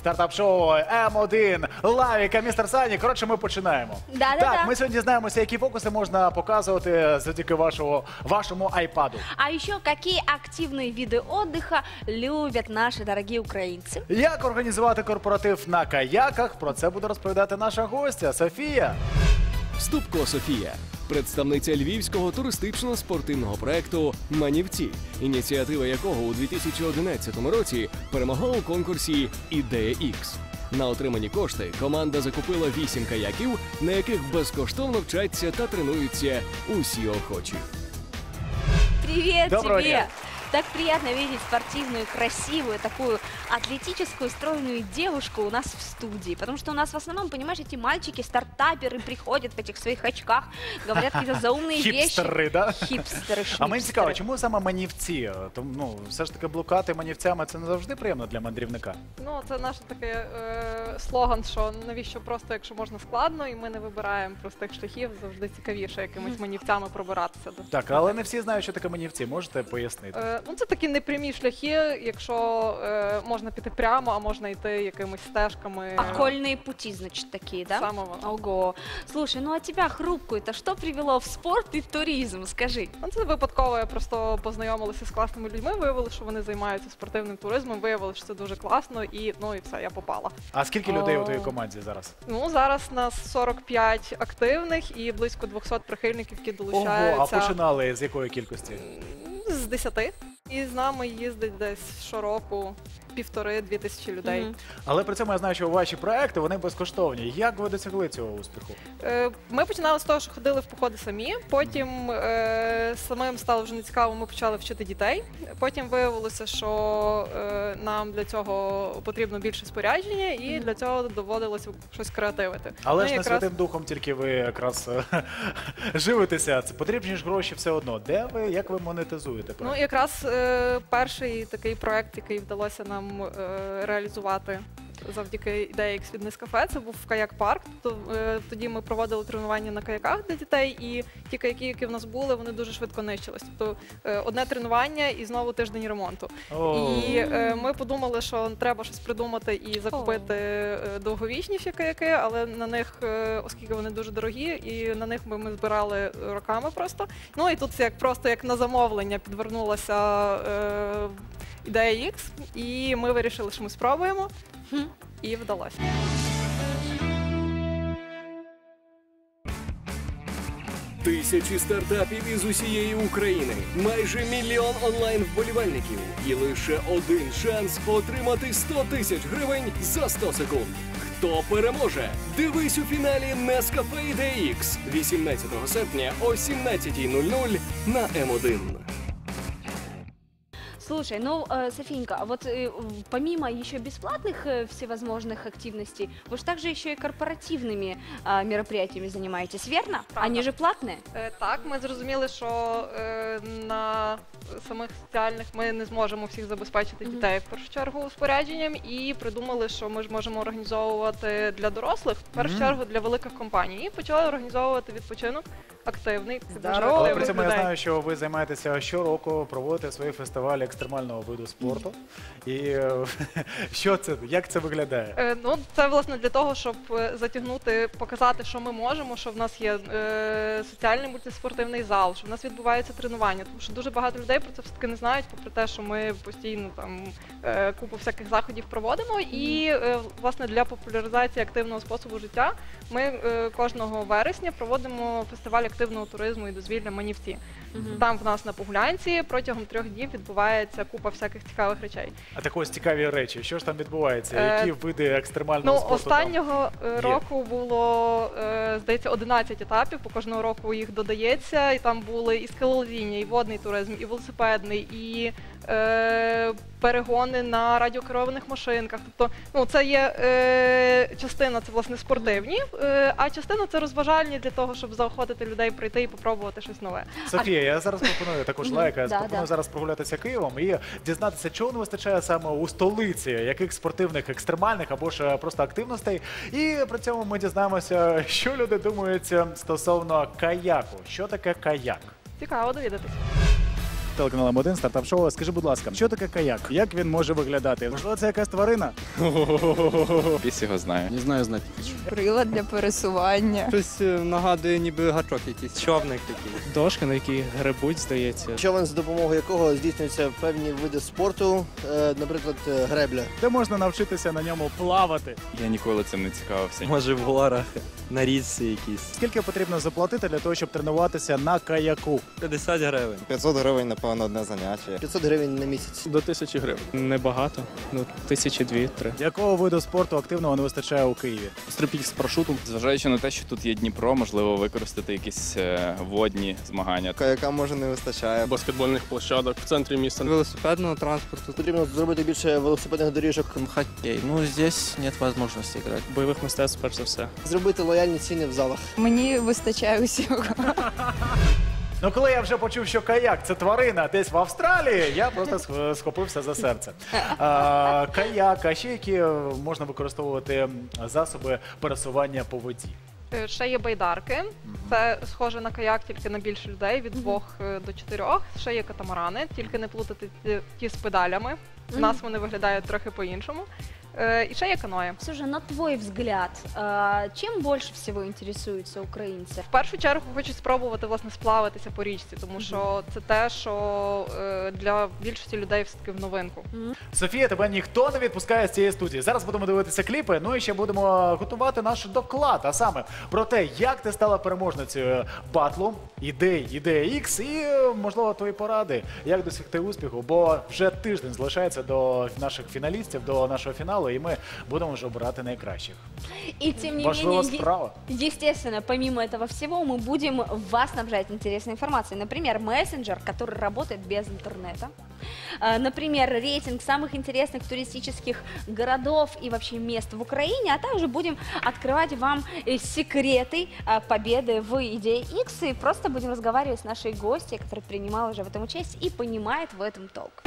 Стартап-шоу М1 Лавіка, містер Сані. Коротше, ми починаємо. Да-да-да. Так, ми сьогодні дізнаємося, які фокуси можна показувати завдяки вашого, вашому айпаду. А еще какие активные виды отдыха любят наши дорогие украинцы? Як організувати корпоратив на каяках? Про це буде розповідати наша гостя Софія. Ступко Софія, представниця львівського туристично-спортивного проекту Манівці, ініціатива якого у 2011 році перемогла у конкурсі Ідея X. На отримані кошти команда закупила вісім каяків, на яких безкоштовно вчаться та тренуються усі охочі. Привіт! Доброго тебе! дня. Так приятно видеть спортивную, красивую, такую атлетическую, стройную девушку у нас в студии. Потому что у нас в основном, понимаешь, эти мальчики, стартаперы приходят в этих своих очках, говорят какие-то заумные вещи. Хіпстери, да? Хипстеры, А мені цікаво, шмипстеры. чому саме манівці? Тому ну все ж таки блукати манівцями це не завжди приємно для мандрівника. Ну, це наш такий е, слоган, що навіщо просто, якщо можна складно, і ми не вибираємо простих шляхів, завжди цікавіше якимись манівцями пробиратися до. Так, але не всі знають, що таке манівці. Можете пояснити? Е, ну, це такі непрямі шляхи, якщо е, можна піти прямо, а можна йти якимись стежками. Окольные пути, значит, такие, да? Саме воно. Ого. Слушай, ну а тебя хрупкую-то что привело в спорт и туризм, скажи? Ну, це випадково. Я просто познайомилася з класними людьми, виявили, що вони займаються спортивним туризмом, виявили, що це дуже класно, і ну і все, я попала. А скільки людей у твоїй команді зараз? Ну зараз нас 45 активних і близько 200 прихильників, які Ого, а починали з якої кількості? з 10. І з нами їздить десь щороку півтори-дві тисячі людей. Мгм. Але при цьому я знаю, що ваші проекти вони безкоштовні. Як ви досягли цього успіху? Е, Ми починали з того, що ходили в походи самі. Потім е, самим стало вже не цікаво, ми почали вчити дітей. Потім виявилося, що е, нам для цього потрібно більше спорядження, і Мгм. для цього доводилося щось креативити. Але Ну, ж не якраз- святим духом, тільки ви якраз е, живитеся. Це потрібні ж гроші все одно. Де ви як ви монетизуєте? Ну, якраз е, перший такий проект, який вдалося нам е, реалізувати завдяки ідеї X від Нескафе, це був каяк парк. Тобто е, тоді ми проводили тренування на каяках для дітей, і ті каяки, які в нас були, вони дуже швидко нищились. Тобто е, одне тренування і знову тиждень ремонту. О, І е, ми подумали, що треба щось придумати і закупити е, довговічніші каяки, але на них, оскільки вони дуже дорогі, і на них ми, ми збирали роками просто. Ну і тут як просто як на замовлення підвернулася е, ідея X, і ми вирішили, що ми спробуємо, Хм. і вдалося. Тисячі стартапів із усієї України, майже мільйон онлайн вболівальників і лише один шанс отримати 100 тисяч гривень за 100 секунд. Хто переможе? Дивись у фіналі Nescafe DX 18 серпня о 17.00 на М1. Слушай, ну, э, Софинка, а вот э, в- помимо еще бесплатных э, всевозможных активностей, вы же также еще и корпоративными а, мероприятиями занимаетесь, верно? Правда. Они же платные? Е, Так, ми зрозуміли, що е, на самих соціальних ми не зможемо всіх забезпечити дітей в першу чергу спорядженням, і придумали, що ми ж можемо організовувати для дорослих, в першу чергу для великих компаній. І почали організовувати відпочинок активний. дуже Здорово. Але при цьому я знаю, що ви займаєтеся щороку, проводите свої фестивалі екстремального виду спорту. І е, що це, як це виглядає? Е, Ну, це власне для того, щоб е, затягнути, показати, що ми можемо, що в нас є е, соціальний мультиспортивний зал, що в нас відбуваються тренування. Тому що дуже багато людей про це все таки не знають, попри те, що ми постійно там е, купу всяких заходів проводимо. І е, власне для популяризації активного способу життя ми е, кожного вересня проводимо фестиваль активного туризму і дозвілля Манівці. Мгм. Там в нас на Пуглянці протягом трьох днів відбувається купа всяких цікавих речей. А так ось цікаві речі. Що ж там відбувається? Е, Які види екстремального Ну, спорту? останнього є? року було, здається, 11 етапів, по кожного року їх додається, і там були і скелолазіння, і водний туризм, і велосипедний, і е, перегони на радіокерованих машинках. Тобто, ну, це є е, частина, це власне спортивні, е, а частина це розважальні для того, щоб заохотити людей прийти і попробувати щось нове. Софія, я зараз пропоную також лайка. Я да, пропоную да. зараз прогулятися Києвом і дізнатися, чого не вистачає саме у столиці, яких спортивних, екстремальних або ж е, просто активностей. І при цьому ми дізнаємося, що люди думають е, стосовно каяку. Що таке каяк? Цікаво довідатися. Телеканалом 1 стартап шоу. Скажи, будь ласка, що таке каяк? Як він може виглядати? Можливо, це якась тварина? Біс його знає. Не знаю, знати. Прилад для пересування. Щось е, нагадує, ніби гачок якийсь, човник такий. Дошка, на якій грибуть, здається. Човен, за допомогою якого здійснюються певні види спорту, е, наприклад, е, гребля. Де можна навчитися на ньому плавати? Я ніколи цим не цікавився. Може в горах, на річці якійсь. Скільки потрібно заплатити для того, щоб тренуватися на каяку? 50 гривень. 500 гривень, напевно, одне заняття. 500 гривень на місяць. До тисячі гривень. Небагато. Ну, тисячі дві-три. Якого виду спорту активного не вистачає у Києві? Стрибіг з парашутом. Зважаючи на те, що тут є Дніпро, можливо використати якісь е, водні змагання. Каяка може не вистачає. Баскетбольних площадок в центрі міста. Велосипедного транспорту. Потрібно зробити більше велосипедних доріжок, Хоккей. Ну, здесь нет возможности играть. Бойових мистецтв, перш за все. зробити лояльні ціни в залах. Мені вистачає усього. Ну, коли я вже почув, що каяк це тварина десь в Австралії, я просто сх- схопився за серце. А, каяк, а ще які е, можна використовувати засоби пересування по воді. Е, Ще є байдарки. Це схоже на каяк, тільки на більше людей від двох е, до чотирьох. Ще є катамарани, тільки не плутати ті, ті з педалями. У нас вони виглядають трохи по-іншому. Е, І ще є каноє. Слушай, на твой взгляд, а, чем больше всего интересуются украинцы? В першу чергу хочуть спробувати власне сплаватися по річці, тому що це те, що е, для більшості людей все-таки в новинку. Софія, тебе ніхто не відпускає з цієї студії. Зараз будемо дивитися кліпи. Ну і ще будемо готувати наш доклад. А саме про те, як ти стала переможницею батлу, ідей, ідея X і е, можливо твої поради, як досягти успіху. Бо вже тиждень залишається до наших фіналістів, до нашого фіналу, і ми будемо вже обирати найкращих. И тем не Важлива менее, справа. естественно, помимо этого всего, мы будем вас снабжать интересной информацией. Например, мессенджер, который работает без интернета. А, Например, рейтинг самых интересных туристических городов и вообще мест в Украине, а также будем открывать вам э, секреты а, победы в идее X и просто будем разговаривать с нашей гостьей, которая принимала уже в этом участие и понимает в этом толк.